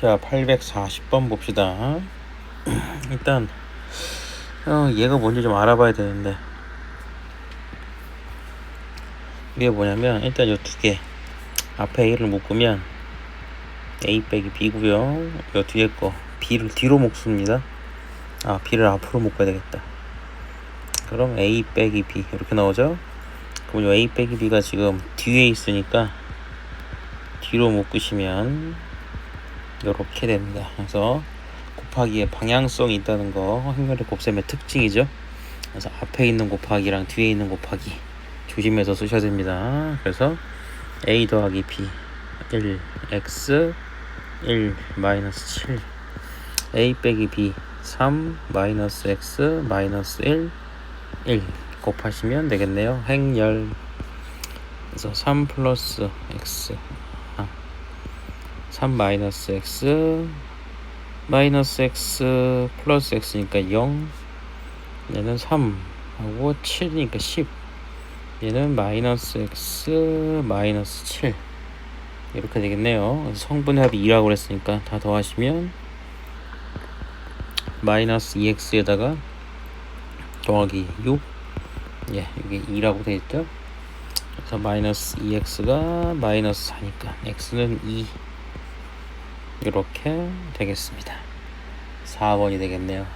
자, 840번 봅시다. 일단 어, 얘가 뭔지 좀 알아봐야 되는데 이게 뭐냐면 일단 요두개 앞에 A를 묶으면 A 빼기 B고요. 요 뒤에 거 B를 뒤로 묶습니다. 아 B를 앞으로 묶어야 되겠다. 그럼 A 빼기 B 이렇게 나오죠? 그럼 요 A 빼기 B가 지금 뒤에 있으니까 뒤로 묶으시면 이렇게 됩니다. 그래서 곱하기에 방향성이 있다는 거 행렬의 곱셈의 특징이죠. 그래서 앞에 있는 곱하기랑 뒤에 있는 곱하기 조심해서 쓰셔야 됩니다. 그래서 a 더하기 b 1 x 1 마이너스 7 a 빼기 b 3 마이너스 x 마이너스 1 1 곱하시면 되겠네요. 행렬 그래서 3 플러스 x 아, 3 마이너스 x 마이너스 x 플러스 x니까 0 얘는 3 하고 7이니까 10 얘는 마이너스 x 마이너스 7 이렇게 되겠네요. 성분의 합이 2라고 그랬으니까 다 더하시면 마이너스 2x에다가 더하기 6 예, 이게 2라고 되어 있죠? 그래서 마이너스 2x가 마이너스 4니까 x는 2 이렇게 되겠습니다. 4번이 되겠네요